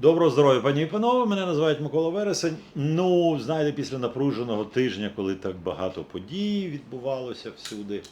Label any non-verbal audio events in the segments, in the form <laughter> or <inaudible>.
Доброго здоров'я, пані і панове. Мене називають Микола Вересень. Ну, знаєте, після напруженого тижня, коли так багато подій відбувалося всюди,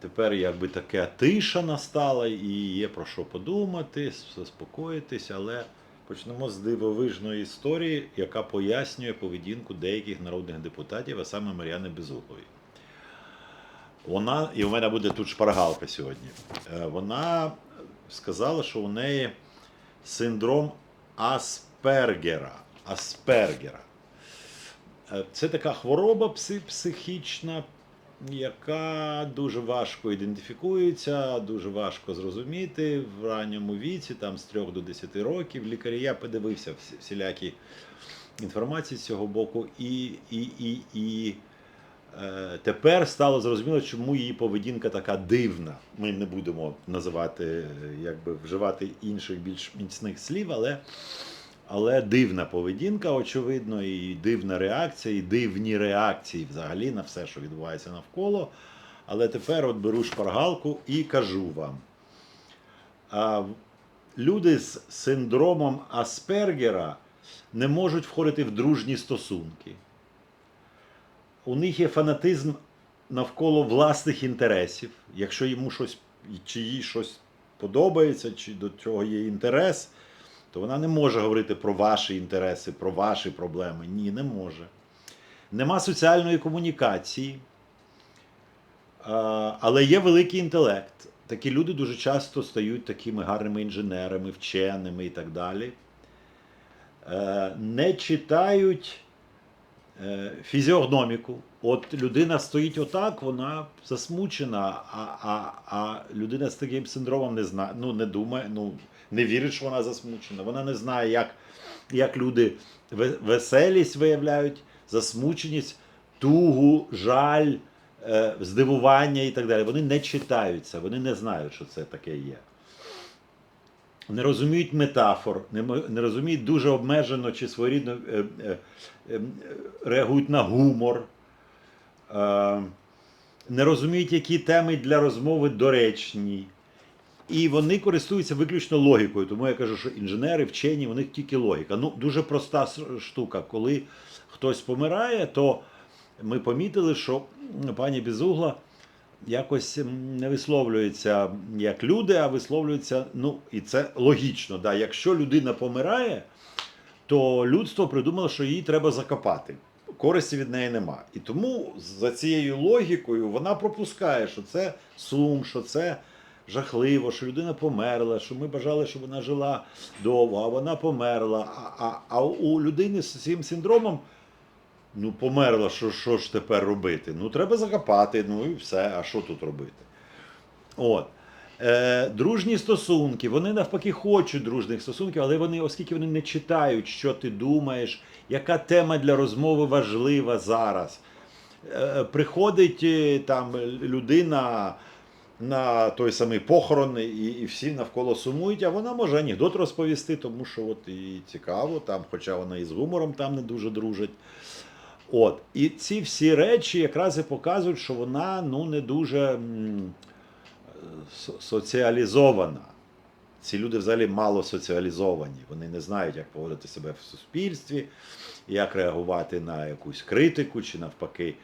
тепер якби така тиша настала і є про що подумати, заспокоїтись, але почнемо з дивовижної історії, яка пояснює поведінку деяких народних депутатів, а саме Мар'яни Безуглої. Вона, і у мене буде тут шпаргалка сьогодні. Е, Вона сказала, що у неї синдром Аспергера. Аспергера. Е, Це така хвороба психічна, яка дуже важко ідентифікується, дуже важко зрозуміти в ранньому віці, там з 3 до 10 років. Лікарі я подивився всілякі інформації з цього боку, і, і, і, і тепер стало зрозуміло, чому її поведінка така дивна. Ми не будемо називати, е, якби вживати інших більш міцних слів, але, але дивна поведінка, очевидно, і дивна реакція, і дивні реакції взагалі на все, що відбувається навколо. Але тепер от беру шпаргалку і кажу вам. А, люди з синдромом Аспергера не можуть входити в дружні стосунки у них є фанатизм навколо власних інтересів. Якщо йому щось чи їй щось подобається, чи до цього є інтерес, то вона не може говорити про ваші інтереси, про ваші проблеми. Ні, не може. Нема соціальної комунікації, але є великий інтелект. Такі люди дуже часто стають такими гарними інженерами, вченими і так далі. Е, Не читають фізіогноміку. От людина стоїть отак, вона засмучена, а, а, а людина з таким синдромом не знає, ну не думає, ну не вірить, що вона засмучена. Вона не знає, як, як люди веселість виявляють, засмученість, тугу, жаль, е, здивування і так далі. Вони не читають це, вони не знають, що це таке є не розуміють метафор, не, розуміють дуже обмежено чи своєрідно е, е, е, реагують на гумор, не розуміють, які теми для розмови доречні. І вони користуються виключно логікою. Тому я кажу, що інженери, вчені, у них тільки логіка. Ну, дуже проста штука. Коли хтось помирає, то ми помітили, що пані Безугла якось не висловлюється як люди, а висловлюється, ну, і це логічно. Да? Якщо людина помирає, то людство придумало, що її треба закопати. Користі від неї нема. І тому за цією логікою вона пропускає, що це сум, що це жахливо, що людина померла, що ми бажали, щоб вона жила довго, а вона померла. А, а, а у людини з цим синдромом Ну, померла, що, що ж тепер робити? Ну, треба закопати, ну і все, а що тут робити? От. Е, дружні стосунки, вони навпаки хочуть дружних стосунків, але вони, оскільки вони не читають, що ти думаєш, яка тема для розмови важлива зараз. Е, приходить е, там людина на той самий похорон, і, і всі навколо сумують, а вона може анекдот розповісти, тому що от і цікаво, там, хоча вона і з гумором там не дуже дружить. От. І ці всі речі якраз і показують, що вона ну, не дуже соціалізована. Ці люди взагалі мало соціалізовані. Вони не знають, як поводити себе в суспільстві, як реагувати на якусь критику, чи навпаки,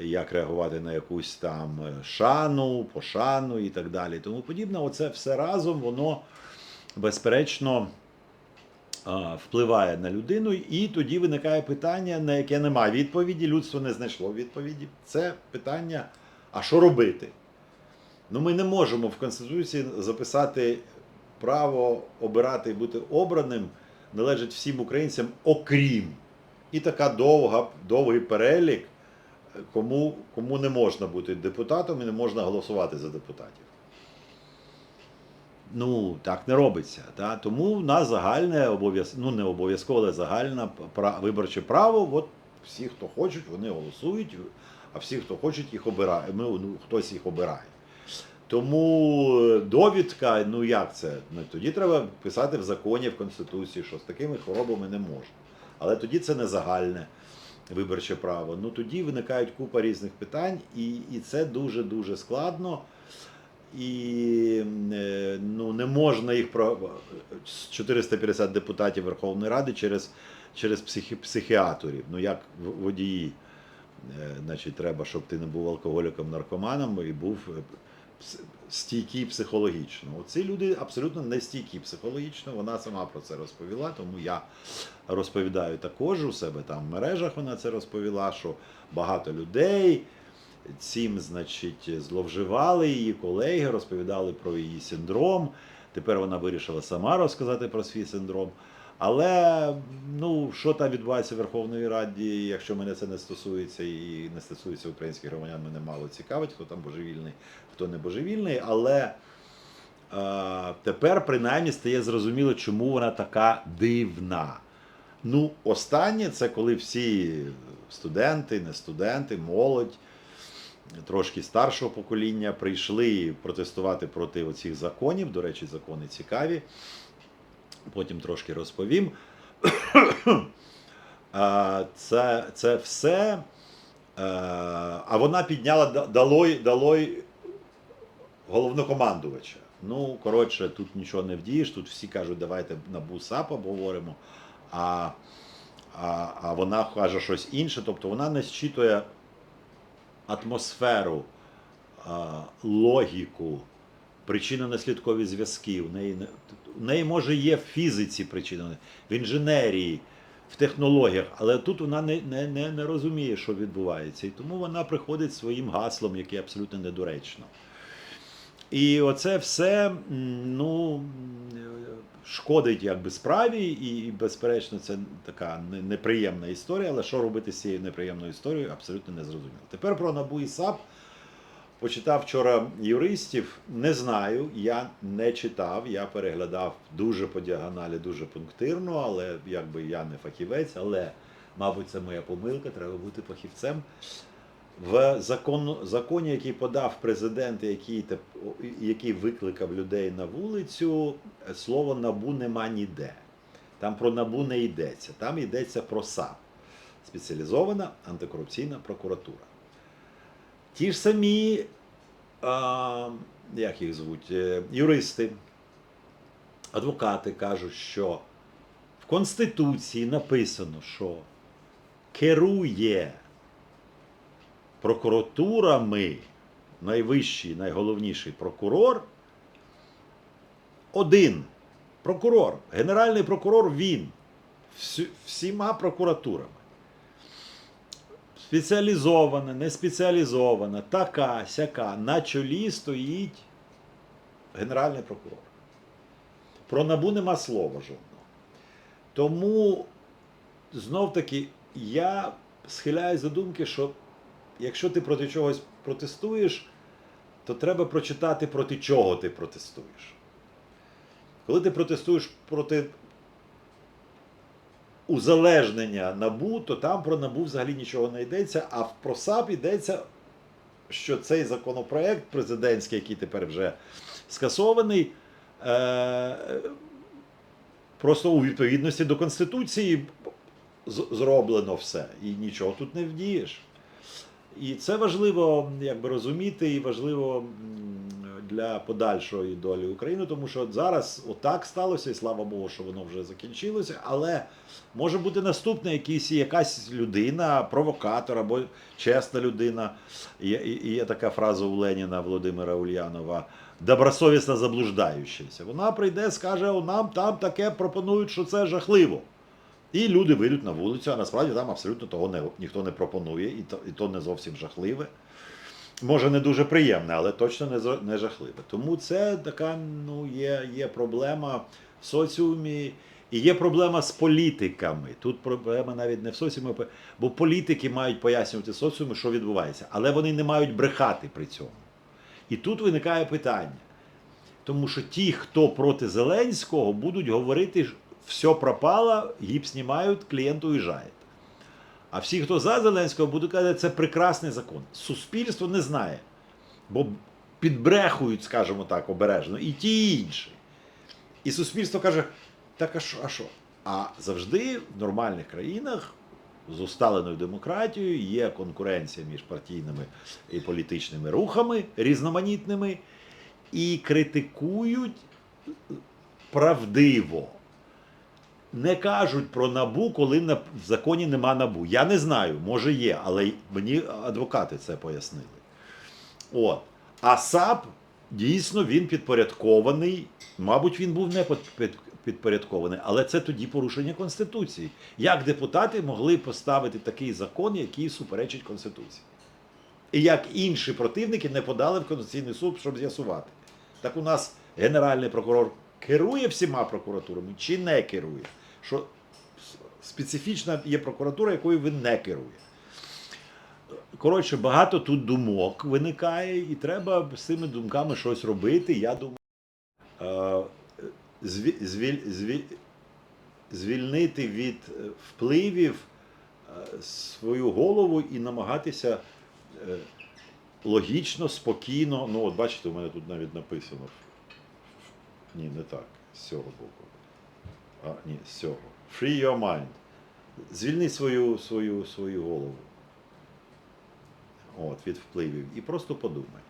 як реагувати на якусь там е, шану, пошану і так далі. Тому подібне, оце все разом, воно безперечно впливає на людину, і тоді виникає питання, на яке немає відповіді. Людство не знайшло відповіді. Це питання: а що робити? Ну, ми не можемо в Конституції записати право обирати і бути обраним належить всім українцям, окрім. І така довга, довгий перелік, кому, кому не можна бути депутатом і не можна голосувати за депутатів. Ну, так не робиться. Та? Тому в нас загальне обов'язково, ну не обов'язково, але загальне виборче право. От всі, хто хочуть, вони голосують, а всі, хто хочуть, їх обирає. Ну, ну, хтось їх обирає. Тому е, довідка, ну як це? Ну, тоді треба писати в законі, в Конституції, що з такими хворобами не можна. Але тоді це не загальне виборче право. Ну тоді виникають купа різних питань, і, і це дуже-дуже складно. І е, ну, не можна їх про 450 депутатів Верховної Ради через, через психі, психіатрів. Ну як водії. Е, Значить, треба, щоб ти не був алкоголіком, наркоманом і був е, стійкий психологічно. Оці люди абсолютно не стійкі психологічно. Вона сама про це розповіла, тому я розповідаю також у себе там в мережах. Вона це розповіла, що багато людей цим, значить, зловживали її колеги, розповідали про її синдром. Тепер вона вирішила сама розказати про свій синдром. Але ну, що там відбувається в Верховній Раді, якщо мене це не стосується і не стосується українських громадян, мене мало цікавить, хто там божевільний, хто не божевільний. Але е, тепер принаймні стає зрозуміло, чому вона така дивна. Ну, останнє це коли всі студенти, не студенти, молодь, трошки старшого покоління прийшли протестувати проти оцих законів. До речі, закони цікаві. Потім трошки розповім. <coughs> Це, це все. е, А вона підняла да- далой, далой головнокомандувача. Ну, коротше, тут нічого не вдієш, тут всі кажуть, давайте на БУСАП обговоримо. А, а, а вона каже щось інше, тобто вона не зчитує атмосферу, логіку, причинно-наслідкові зв'язки. В неї, не- в неї може є в фізиці причина, в інженерії, в технологіях, але тут вона не, не, не, не розуміє, що відбувається. І тому вона приходить своїм гаслом, яке абсолютно недоречно. І оце все ну, шкодить якби справі, і, безперечно, це така неприємна історія, але що робити з цією неприємною історією, абсолютно не зрозуміло. Тепер про НАБУ і САП. Почитав вчора юристів, не знаю, я не читав, я переглядав дуже по діагоналі, дуже пунктирно, але якби я не фахівець, але, мабуть, це моя помилка, треба бути фахівцем. В закон, законі, який подав президент, який, який викликав людей на вулицю, слово набу нема ніде. Там про набу не йдеться. Там йдеться про САП спеціалізована антикорупційна прокуратура. Ті ж самі, а, як їх звуть, е, юристи, адвокати кажуть, що в Конституції написано, що керує прокуратурами найвищий, найголовніший прокурор один прокурор, генеральний прокурор він всіма прокуратурами. Спеціалізована, не спеціалізована, така, сяка. На чолі стоїть генеральний прокурор. Про набу нема слова жодного. Тому знов таки я схиляюсь до думки, що якщо ти проти чогось протестуєш, то треба прочитати проти чого ти протестуєш. Коли ти протестуєш проти узалежнення набу, то там про набу взагалі нічого не йдеться, а про САП йдеться, що цей законопроект президентський, який тепер вже скасований, е, просто у відповідності до Конституції зроблено все. І нічого тут не вдієш. І це важливо якби розуміти, і важливо для подальшої долі України, тому що зараз отак сталося, і слава Богу, що воно вже закінчилося. Але може бути наступна якийсь, якась людина, провокатор або чесна людина. І- і є така фраза у Леніна Володимира Ульянова. Добросовісно заблуждаючися. Вона прийде, скаже, «О, нам там таке пропонують, що це жахливо. І люди вийдуть на вулицю, а насправді там абсолютно того не, ніхто не пропонує, і то, і то не зовсім жахливе. Може, не дуже приємне, але точно не, не жахливе. Тому це така ну, є, є проблема в соціумі, і є проблема з політиками. Тут проблема навіть не в соціумі, бо політики мають пояснювати соціуму, що відбувається, але вони не мають брехати при цьому. І тут виникає питання. Тому що ті, хто проти Зеленського, будуть говорити, все пропало, гіпс знімають, клієнт уїжджає. А всі, хто за Зеленського, будуть казати, це прекрасний закон. Суспільство не знає, бо підбрехують, скажімо так, обережно, і ті, і інші. І суспільство каже: так а що, а що? А завжди в нормальних країнах з усталеною демократією є конкуренція між партійними і політичними рухами різноманітними. і критикують правдиво. Не кажуть про набу, коли в законі нема набу. Я не знаю, може є, але мені адвокати це пояснили. От. А САП дійсно він підпорядкований. Мабуть, він був не під- під- підпорядкований, але це тоді порушення Конституції. Як депутати могли поставити такий закон, який суперечить Конституції? І як інші противники не подали в Конституційний суд, щоб з'ясувати. Так у нас Генеральний прокурор керує всіма прокуратурами чи не керує? Що специфічна є прокуратура, якою він не керує. Коротше, багато тут думок виникає, і треба з цими думками щось робити. Я думаю, е, звіль- звіль- звільнити від е, впливів е, свою голову і намагатися логічно, спокійно. Ну, от бачите, у мене тут навіть написано. Ні, не так. З цього боку. А, ні, з цього. Free your mind. Звільни свою, свою, свою голову. От, від впливів. І просто подумай.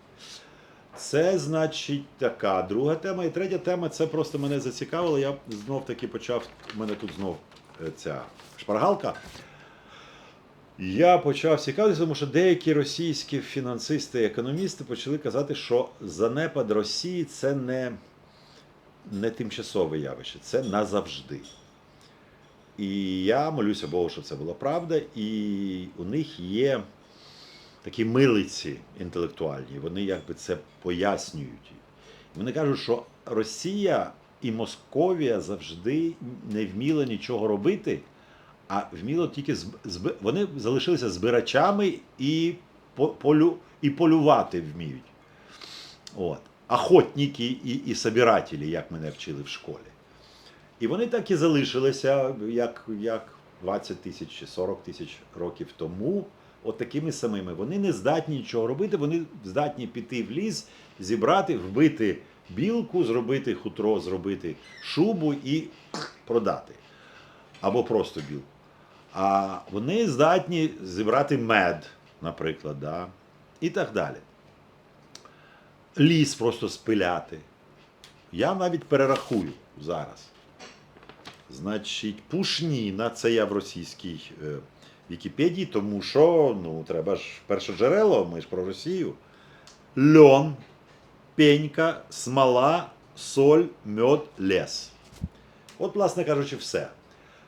Це значить така друга тема. І третя тема це просто мене зацікавило. Я знов таки почав. У мене тут знов е, ця шпаргалка. Я почав цікавитися, тому що деякі російські фінансисти і економісти почали казати, що занепад Росії це не, не тимчасове явище, це назавжди. І я молюся Богу, що це була правда, і у них є такі милиці інтелектуальні, вони якби це пояснюють. Вони кажуть, що Росія і Московія завжди не вміли нічого робити, а вміло тільки зб- вони залишилися збирачами і, полю... і полювати вміють. От. Охотники і, і собирателі, як мене вчили в школі. І вони так і залишилися, як, як 20 тисяч чи 40 тисяч років тому, от такими самими. Вони не здатні нічого робити, вони здатні піти в ліс, зібрати, вбити білку, зробити хутро, зробити шубу і продати. Або просто білку. А вони здатні зібрати мед, наприклад, да? і так далі. Ліс просто спиляти. Я навіть перерахую зараз. Значить, пушніна, це я в російській е, Вікіпедії, тому що ну, треба ж перше джерело, ми ж про Росію. Льон, пенька, смола, соль, мед, лес. От, власне кажучи, все.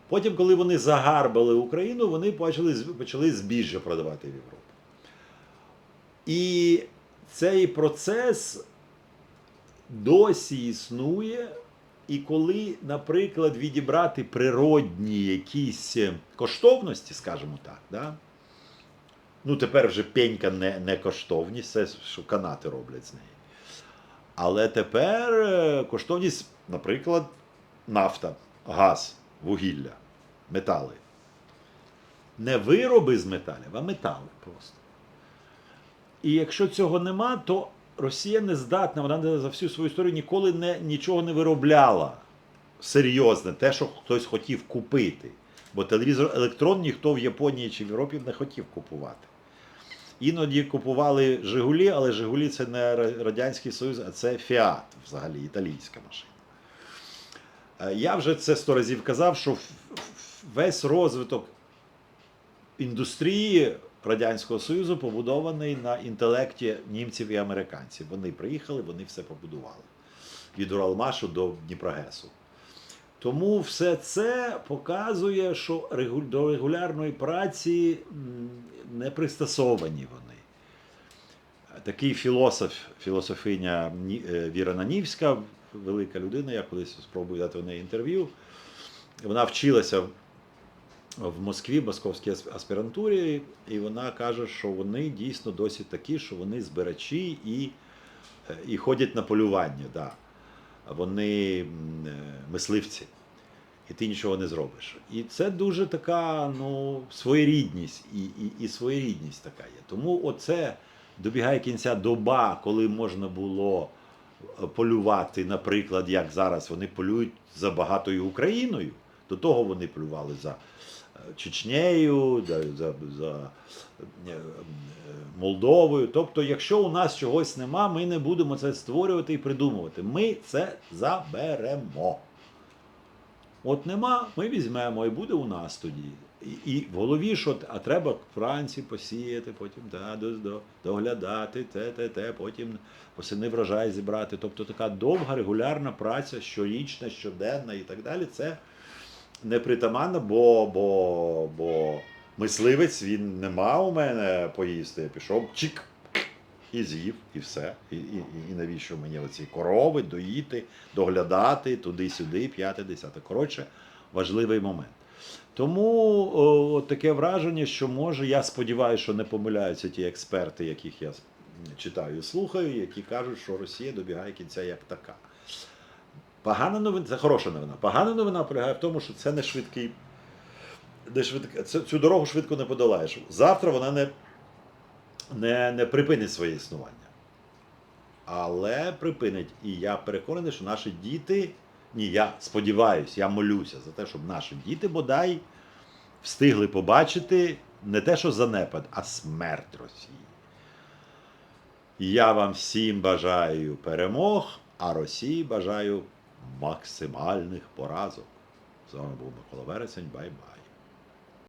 Потім, коли вони загарбали Україну, вони почали, почали збіжжя продавати в Європу. І цей процес досі існує. І коли, наприклад, відібрати природні якісь коштовності, скажімо так, да? ну тепер вже пенька не, не коштовність, це що канати роблять з неї. Але тепер е, коштовність, наприклад, нафта, газ, вугілля, метали. Не вироби з металів, а метали просто. І якщо цього нема, то Росія не здатна, вона за всю свою історію ніколи не, нічого не виробляла серйозне, те, що хтось хотів купити. Бо телевізор електрон ніхто в Японії чи в Європі не хотів купувати. Іноді купували Жигулі, але Жигулі це не Радянський Союз, а це Фіат, взагалі, італійська машина. Е, Я вже це сто разів казав, що весь розвиток індустрії Радянського Союзу побудований на інтелекті німців і американців. Вони приїхали, вони все побудували. Від Уралмашу до Дніпрогесу. Тому все це показує, що до регулярної праці не пристосовані вони. Такий філософ, філософиня е, Віра Нанівська, велика людина, я колись спробую дати в неї інтерв'ю. Вона вчилася в- Москві, московській ас- аспірантурі, і вона каже, що вони дійсно досі такі, що вони збирачі і, і ходять на полювання. Да. Вони е, мисливці. І ти нічого не зробиш. І це дуже така ну, своєрідність, і, і, і своєрідність така є. Тому оце добігає кінця доба, коли можна було е, полювати, наприклад, як зараз вони полюють за багатою Україною. До того вони полювали за е, Чечнею, за, за, за е, Молдовою. Тобто, якщо у нас чогось нема, ми не будемо це створювати і придумувати. Ми це заберемо. От нема, ми візьмемо і буде у нас тоді. І, і в голові, що а треба Франції посіяти, потім та, до, до, доглядати, те, те, те, потім восени врожай зібрати. Тобто така довга регулярна праця, щорічна, щоденна і так далі. Це непритаманно, бо, бо, бо мисливець він не мав у мене поїсти. Я пішов чик. І з'їв, і все. І, і, і навіщо мені оці корови доїти, доглядати туди-сюди, п'яте, десяте. Коротше, важливий момент. Тому о, таке враження, що може, я сподіваюся, що не помиляються ті експерти, яких я читаю і слухаю, які кажуть, що Росія добігає кінця як така. Погана новина, це хороша новина. Погана новина полягає в тому, що це не швидкий. Не швидк... Цю дорогу швидко не подолаєш. Завтра вона не, не, не припинить своє існування. Але припинить. І я переконаний, що наші діти. Ні, я сподіваюся, я молюся за те, щоб наші діти бодай встигли побачити не те, що занепад, а смерть Росії. Я вам всім бажаю перемог, а Росії бажаю максимальних поразок. З вами був Микола Вересень. Бай-бай.